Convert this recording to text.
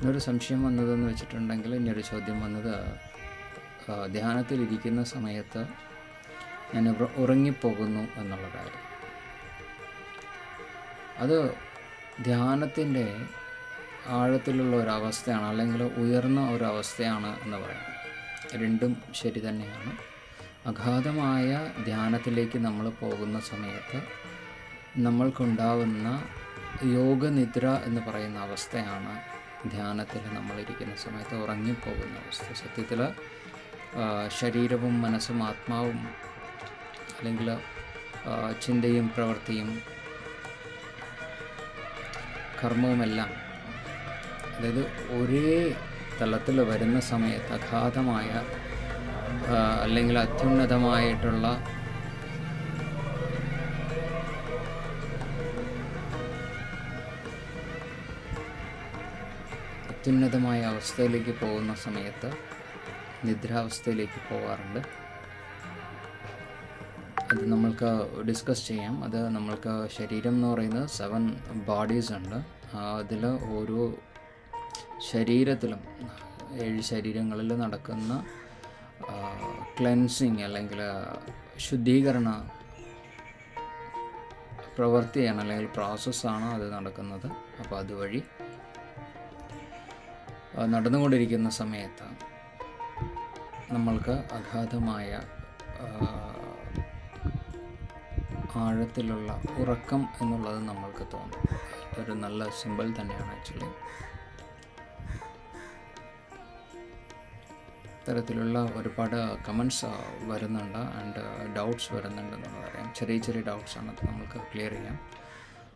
ഇന്നൊരു സംശയം വന്നതെന്ന് വെച്ചിട്ടുണ്ടെങ്കിൽ ഇനിയൊരു ചോദ്യം വന്നത് ധ്യാനത്തിലിരിക്കുന്ന സമയത്ത് ഞാൻ ഉറ- ഉറങ്ങിപ്പോകുന്നു എന്നുള്ള കാര്യം. അത് ധ്യാനത്തിന്റെ ആഴത്തിലുള്ള ഒരവസ്ഥയാണ് അല്ലെങ്കിൽ ഉയർന്ന ഒരവസ്ഥയാണ് എന്ന് പറയാം. രണ്ടും ശരി തന്നെയാണ്. അഗാധമായ ധ്യാനത്തിലേക്ക് നമ്മൾ പോകുന്ന സമയത്ത് നമ്മൾക്കുണ്ടാവുന്ന യോഗനിദ്ര എന്ന് പറയുന്ന അവസ്ഥയാണ് ധ്യാനത്തിൽ നമ്മളിരിക്കുന്ന സമയത്ത് ഉറങ്ങിപ്പോകുന്ന അവസ്ഥ. സത്യത്തിൽ ശരീരവും മനസ്സും ആത്മാവും അല്ലെങ്കിൽ ചിന്തയും പ്രവൃത്തിയും കർമ്മവുമെല്ലാം അതായത് ഒരേ തലത്തിൽ വരുന്ന സമയത്ത് അഗാധമായ അല്ലെങ്കിൽ അത്യുന്നതമായിട്ടുള്ള അത്യുന്നതമായ അവസ്ഥയിലേക്ക് പോകുന്ന സമയത്ത് നിദ്രാവസ്ഥയിലേക്ക് പോകാറുണ്ട്. അത് നമ്മൾക്ക് ഡിസ്കസ് ചെയ്യാം. അത് നമ്മൾക്ക് ശരീരം എന്ന് പറയുന്നത് സെവൻ ബോഡീസ് ഉണ്ട്. അതിൽ ഓരോ ശരീരത്തിലും ഏഴ് ശരീരങ്ങളിൽ നടക്കുന്ന ക്ലെൻസിങ് അല്ലെങ്കിൽ ശുദ്ധീകരണ പ്രവൃത്തിയാണ് അല്ലെങ്കിൽ പ്രോസസ്സാണ് അത് നടക്കുന്നത്. അപ്പോൾ അതുവഴി നടന്നുകൊണ്ടിരിക്കുന്ന സമയത്ത് നമ്മൾക്ക് അഗാധമായ ആഴത്തിലുള്ള ഉറക്കം എന്നുള്ളത് നമ്മൾക്ക് തോന്നും. ഒരു നല്ല സിമ്പിൾ തന്നെയാണ് ആക്ച്വലി. തരത്തിലുള്ള ഒരുപാട് കമൻസ് വരുന്നുണ്ട്. ആൻഡ് ഡൗട്ട്സ് വരുന്നുണ്ട് എന്ന് പറയാം. ചെറിയ ചെറിയ ഡൗട്ട്സാണ് അത് നമുക്ക് ക്ലിയർ ചെയ്യാം.